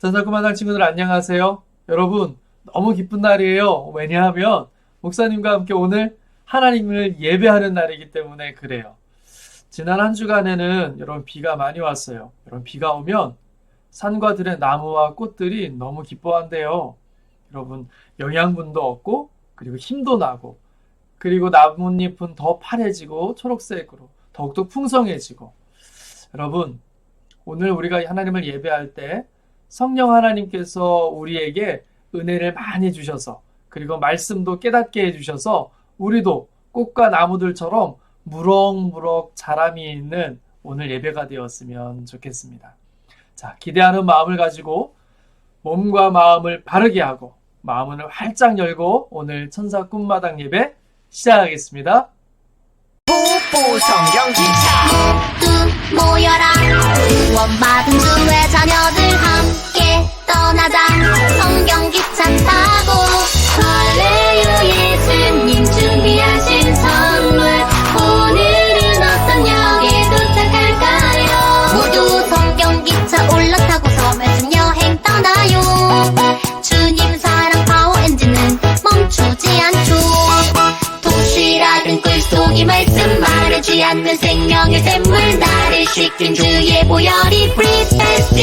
전사구마당 친구들 안녕하세요. 여러분 너무 기쁜 날이에요. 왜냐하면 목사님과 함께 오늘 하나님을 예배하는 날이기 때문에 그래요. 지난 한 주간에는 여러분 비가 많이 왔어요. 여러분 비가 오면 산과 들의 나무와 꽃들이 너무 기뻐한대요. 여러분 영양분도 얻고 그리고 힘도 나고 그리고 나뭇잎은 더 파래지고 초록색으로 더욱더 풍성해지고 여러분 오늘 우리가 하나님을 예배할 때 성령 하나님께서 우리에게 은혜를 많이 주셔서 그리고 말씀도 깨닫게 해주셔서 우리도 꽃과 나무들처럼 무럭무럭 자람이 있는 오늘 예배가 되었으면 좋겠습니다. 자, 기대하는 마음을 가지고 몸과 마음을 바르게 하고 마음을 활짝 열고 오늘 천사 꿈마당 예배 시작하겠습니다. 모여라 구원받은 주의 자녀들 떠나자 성경 기차 타고 할례루 예수님. 준비하신 선물. 오늘은 어떤 역에 도착할까요? 모두 성경 기차 올라타고서 말씀 여행 떠나요. 주님 사랑 파워 엔진은 멈추지 않죠. 도시락은 꿀속이 말씀 마르지 않는 생명의 샘물 나를 씻긴 주의 보혈이 프리스 할수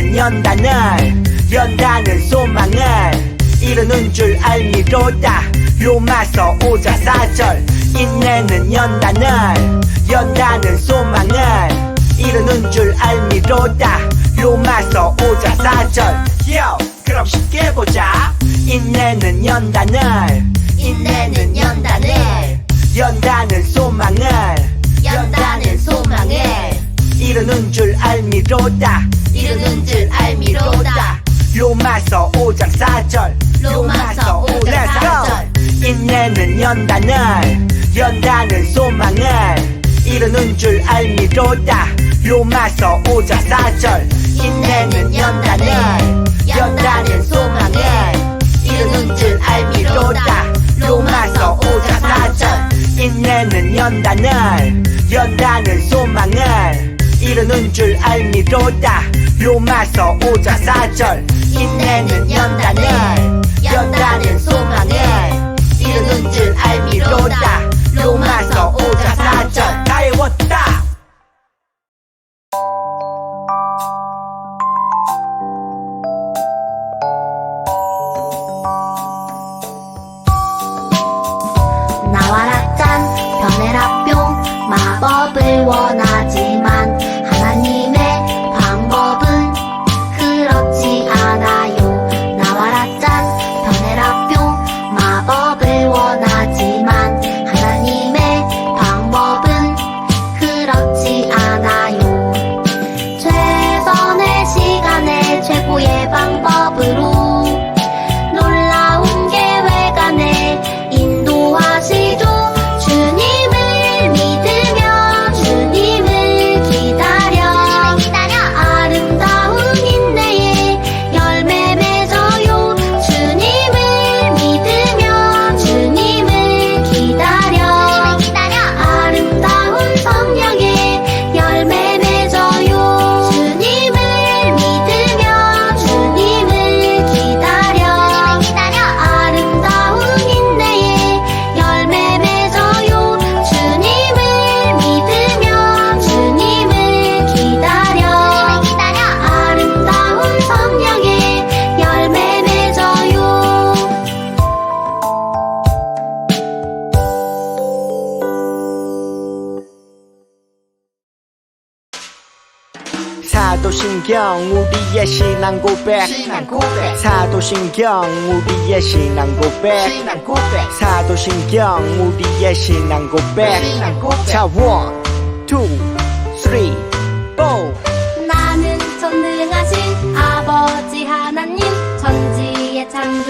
인내는 연단을 연단은 소망을 이루는 줄 알미로다. 로마서 5장 4절 인내는 연단을 연단은 소망을 이루는 줄 알미로다. 로마서 5장 4절 요! 그럼 쉽게 보자. 인내는 연단을 인내는 연단을 연단은 소망을 연단은 소망을 이루는 줄 알미로다. 이루는 줄 알미로다. 로마서 5장 4절. 로마서 5장 Let's go. 4절. 인내는 연단을 연단은 소망을. 이루는 줄 알미로다. 로마서 5장 4절. 인내는 연단을 연단은 소망을. 이루는 줄 알미로다. 로마서 5장 4절. 인내는 연단을 연단은 소망을 이루는 줄 알미로다. 로마서 5장 4절. 인내는 연단을 연단은 소망을. 이루는 줄 알미로다. 로마서 사도신경 우리의 신앙 고백. 사도신경 우리의 신앙 고백. 사도신경 우리의 신앙 고백. 자 원, 투, 쓰리, 포. 나는 전능하신 아버지 하나님 천지의 창조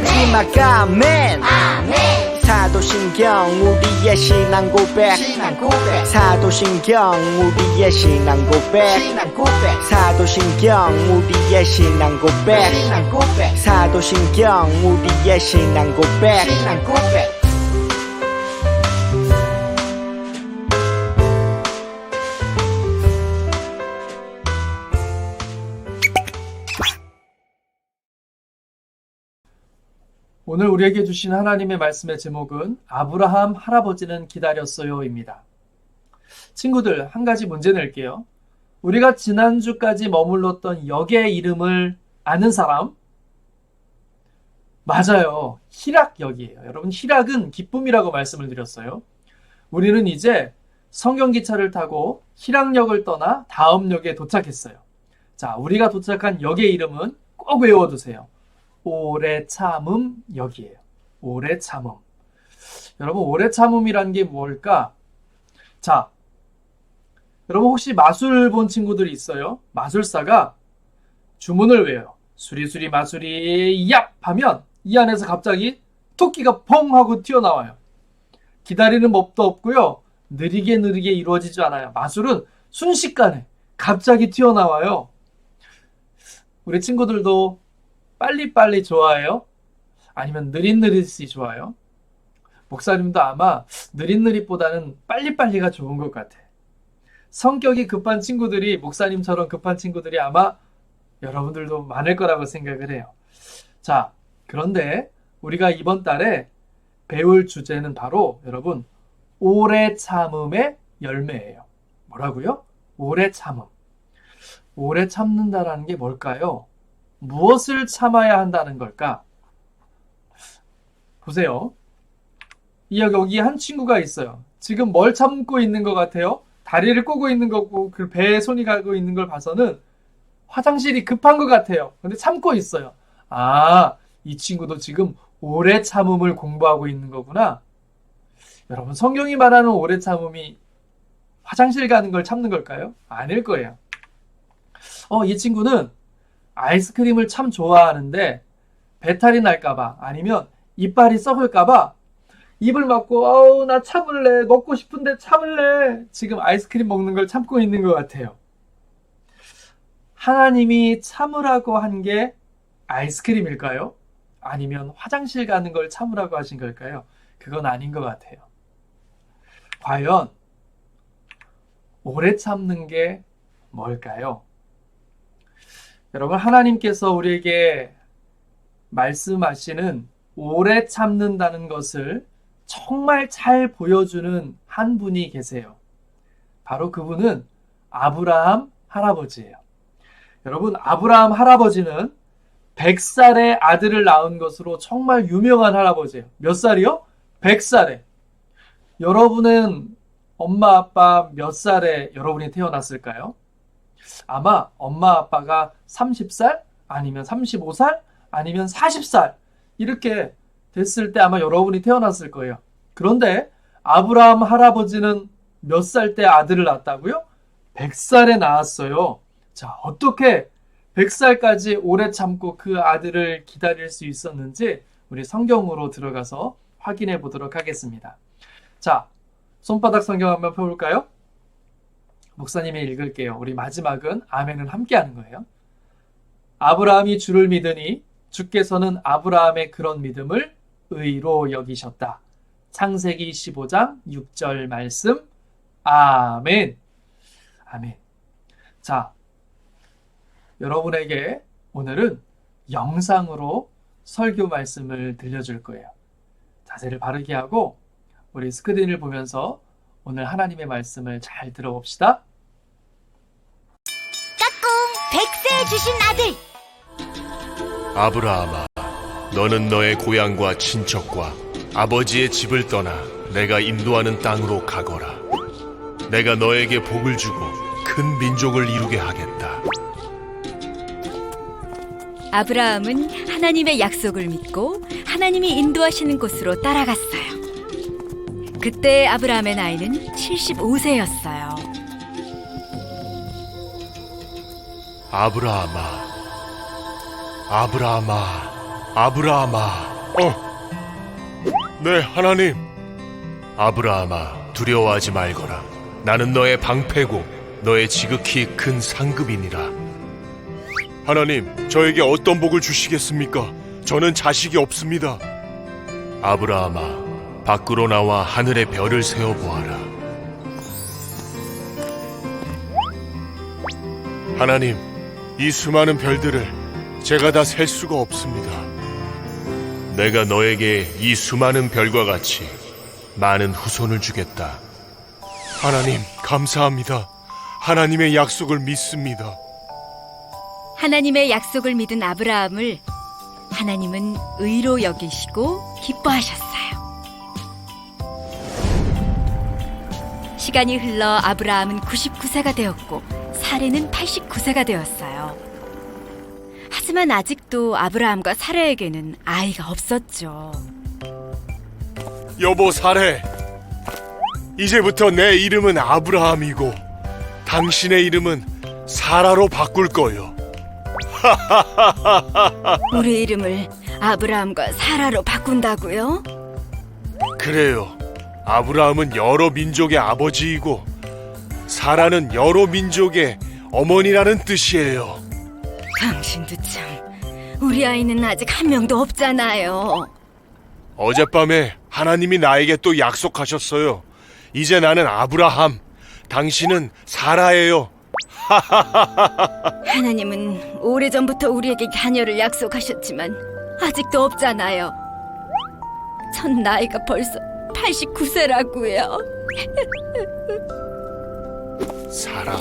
마지막 아멘. 사도신경 우리의 신앙 고백. 사도신경 우리의 신앙 고백. 사도신경 우리의 신앙 고백. 사도신경 우리의 신앙 고백 오늘 우리에게 주신 하나님의 말씀의 제목은 아브라함 할아버지는 기다렸어요입니다. 친구들, 한 가지 문제 낼게요. 우리가 지난주까지 머물렀던 역의 이름을 아는 사람? 맞아요. 희락역이에요. 여러분, 희락은 기쁨이라고 말씀을 드렸어요. 우리는 이제 성경 기차를 타고 희락역을 떠나 다음 역에 도착했어요. 자, 우리가 도착한 역의 이름은 꼭 외워두세요. 오래 참음 역이에요. 오래 참음. 여러분, 오래 참음이란 게 뭘까? 자, 여러분 혹시 마술 본 친구들이 있어요? 마술사가 주문을 외워요. 수리수리 마수리 얍 하면 이 안에서 갑자기 토끼가 펑 하고 튀어나와요. 기다리는 법도 없고요. 느리게 느리게 이루어지지 않아요. 마술은 순식간에 갑자기 튀어나와요. 우리 친구들도 빨리빨리 좋아해요? 아니면 느릿느릿이 좋아요? 목사님도 아마 느릿느릿보다는 빨리빨리가 좋은 것 같아. 성격이 급한 친구들이, 목사님처럼 급한 친구들이 아마 여러분들도 많을 거라고 생각을 해요. 자, 그런데 우리가 이번 달에 배울 주제는 바로 여러분, 오래 참음의 열매예요. 뭐라고요? 오래 참음. 오래 참는다라는 게 뭘까요? 무엇을 참아야 한다는 걸까? 보세요. 이 여기 한 친구가 있어요. 지금 뭘 참고 있는 것 같아요? 다리를 꼬고 있는 거고 그 배에 손이 가고 있는 걸 봐서는 화장실이 급한 것 같아요. 근데 참고 있어요. 아, 이 친구도 지금 오래 참음을 공부하고 있는 거구나. 여러분, 성경이 말하는 오래 참음이 화장실 가는 걸 참는 걸까요? 아닐 거예요. 어, 이 친구는 아이스크림을 참 좋아하는데 배탈이 날까봐 아니면 이빨이 썩을까봐 입을 막고 어우 나 참을래 먹고 싶은데 참을래 지금 아이스크림 먹는 걸 참고 있는 것 같아요. 하나님이 참으라고 한 게 아이스크림일까요? 아니면 화장실 가는 걸 참으라고 하신 걸까요? 그건 아닌 것 같아요. 과연 오래 참는 게 뭘까요? 여러분, 하나님께서 우리에게 말씀하시는 오래 참는다는 것을 정말 잘 보여주는 한 분이 계세요. 바로 그분은 아브라함 할아버지예요. 여러분, 아브라함 할아버지는 100살의 아들을 낳은 것으로 정말 유명한 할아버지예요. 몇 살이요? 100살에. 여러분은 엄마, 아빠 몇 살에 여러분이 태어났을까요? 아마 엄마, 아빠가 30살? 아니면 35살? 아니면 40살? 이렇게 됐을 때 아마 여러분이 태어났을 거예요. 그런데 아브라함 할아버지는 몇 살 때 아들을 낳았다고요? 100살에 낳았어요. 자, 어떻게 100살까지 오래 참고 그 아들을 기다릴 수 있었는지 우리 성경으로 들어가서 확인해 보도록 하겠습니다. 자, 손바닥 성경 한번 펴볼까요? 목사님이 읽을게요. 우리 마지막은 아멘은 함께 하는 거예요. 아브라함이 주를 믿으니 주께서는 아브라함의 그런 믿음을 의로 여기셨다. 창세기 15장 6절 말씀. 아멘. 아멘. 자, 여러분에게 오늘은 영상으로 설교 말씀을 들려줄 거예요. 자세를 바르게 하고 우리 스크린을 보면서 오늘 하나님의 말씀을 잘 들어봅시다. 주신 아들 아브라함아, 너는 너의 고향과 친척과 아버지의 집을 떠나 내가 인도하는 땅으로 가거라. 내가 너에게 복을 주고 큰 민족을 이루게 하겠다. 아브라함은 하나님의 약속을 믿고 하나님이 인도하시는 곳으로 따라갔어요. 그때 아브라함의 나이는 75세였어요. 아브라함아, 아브라함아, 아브라함아. 어, 네 하나님. 아브라함아, 두려워하지 말거라. 나는 너의 방패고 너의 지극히 큰 상급이니라. 하나님, 저에게 어떤 복을 주시겠습니까? 저는 자식이 없습니다. 아브라함아, 밖으로 나와 하늘의 별을 세어 보아라. 하나님, 이 수많은 별들을 제가 다 셀 수가 없습니다. 내가 너에게 이 수많은 별과 같이 많은 후손을 주겠다. 하나님, 감사합니다. 하나님의 약속을 믿습니다. 하나님의 약속을 믿은 아브라함을 하나님은 의로 여기시고 기뻐하셨어요. 시간이 흘러 아브라함은 99세가 되었고 사례는 89세가 되었어요. 하지만 아직도 아브라함과 사례에게는 아이가 없었죠. 여보 사례, 이제부터 내 이름은 아브라함이고 당신의 이름은 사라로 바꿀 거요. 우리 이름을 아브라함과 사라로 바꾼다고요? 그래요. 아브라함은 여러 민족의 아버지이고 사라는 여러 민족의 어머니라는 뜻이에요. 당신도 참 우리 아이는 아직 한 명도 없잖아요. 어젯밤에 하나님이 나에게 또 약속하셨어요. 이제 나는 아브라함, 당신은 사라예요. 하나님은 오래전부터 우리에게 자녀를 약속하셨지만 아직도 없잖아요. 전 나이가 벌써 89세라고요. 사라,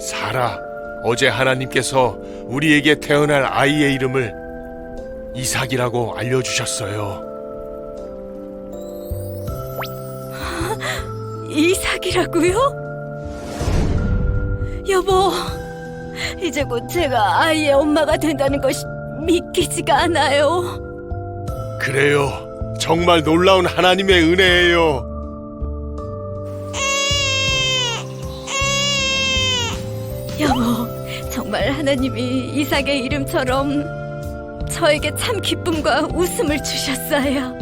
사라. 어제 하나님께서 우리에게 태어날 아이의 이름을 이삭이라고 알려주셨어요. 이삭이라고요? 여보, 이제 곧 제가 아이의 엄마가 된다는 것이 믿기지가 않아요. 그래요. 정말 놀라운 하나님의 은혜예요. 하나님이 이삭의 이름처럼 저에게 참 기쁨과 웃음을 주셨어요.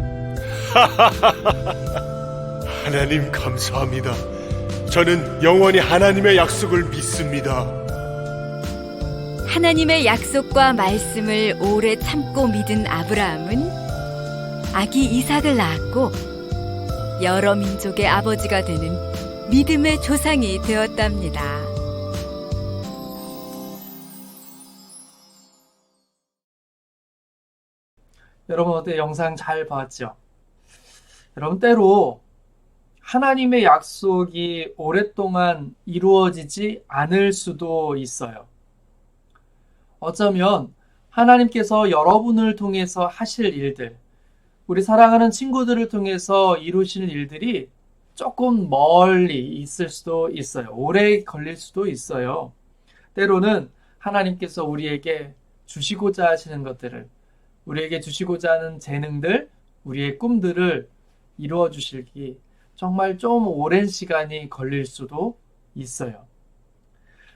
하나님 감사합니다. 저는 영원히 하나님의 약속을 믿습니다. 하나님의 약속과 말씀을 오래 참고 믿은 아브라함은 아기 이삭을 낳았고 여러 민족의 아버지가 되는 믿음의 조상이 되었답니다. 여러분 어때 영상 잘 봤죠? 여러분 때로 하나님의 약속이 오랫동안 이루어지지 않을 수도 있어요. 어쩌면 하나님께서 여러분을 통해서 하실 일들, 우리 사랑하는 친구들을 통해서 이루시는 일들이 조금 멀리 있을 수도 있어요. 오래 걸릴 수도 있어요. 때로는 하나님께서 우리에게 주시고자 하시는 것들을, 우리에게 주시고자 하는 재능들, 우리의 꿈들을 이루어 주실기 정말 좀 오랜 시간이 걸릴 수도 있어요.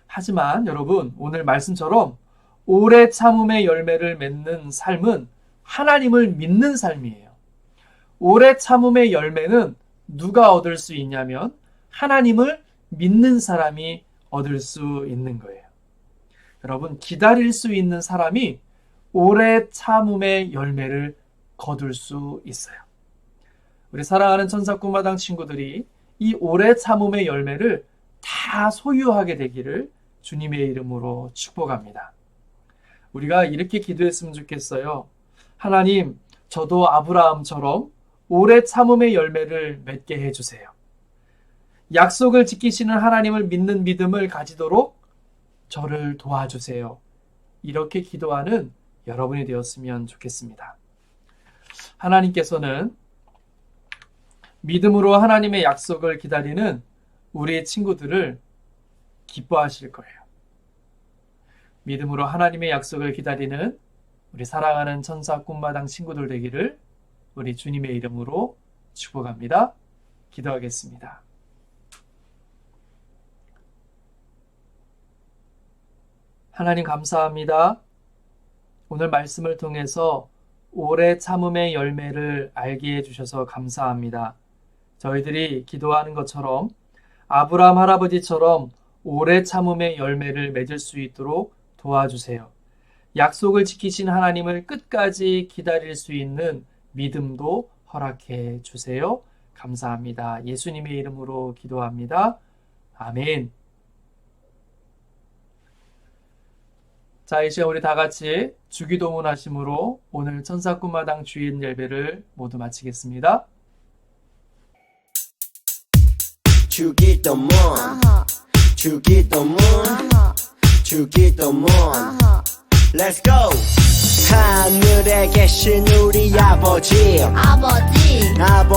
하지만 여러분, 오늘 말씀처럼 오래 참음의 열매를 맺는 삶은 하나님을 믿는 삶이에요. 오래 참음의 열매는 누가 얻을 수 있냐면 하나님을 믿는 사람이 얻을 수 있는 거예요. 여러분, 기다릴 수 있는 사람이 오래 참음의 열매를 거둘 수 있어요. 우리 사랑하는 천사 꿈마당 친구들이 이 오래 참음의 열매를 다 소유하게 되기를 주님의 이름으로 축복합니다. 우리가 이렇게 기도했으면 좋겠어요. 하나님, 저도 아브라함처럼 오래 참음의 열매를 맺게 해주세요. 약속을 지키시는 하나님을 믿는 믿음을 가지도록 저를 도와주세요. 이렇게 기도하는 여러분이 되었으면 좋겠습니다. 하나님께서는 믿음으로 하나님의 약속을 기다리는 우리 친구들을 기뻐하실 거예요. 믿음으로 하나님의 약속을 기다리는 우리 사랑하는 천사 꿈마당 친구들 되기를 우리 주님의 이름으로 축복합니다. 기도하겠습니다. 하나님 감사합니다. 오늘 말씀을 통해서 오래 참음의 열매를 알게 해주셔서 감사합니다. 저희들이 기도하는 것처럼 아브라함 할아버지처럼 오래 참음의 열매를 맺을 수 있도록 도와주세요. 약속을 지키신 하나님을 끝까지 기다릴 수 있는 믿음도 허락해 주세요. 감사합니다. 예수님의 이름으로 기도합니다. 아멘. 자, 이제 우리 다 같이 주기도문 하심으로 오늘 천사꿈마당 주인 예배를 모두 마치겠습니다. 주기도문 주기도문 주기도문. Let's go! 하늘에 계신 우리 아버지. 아버지,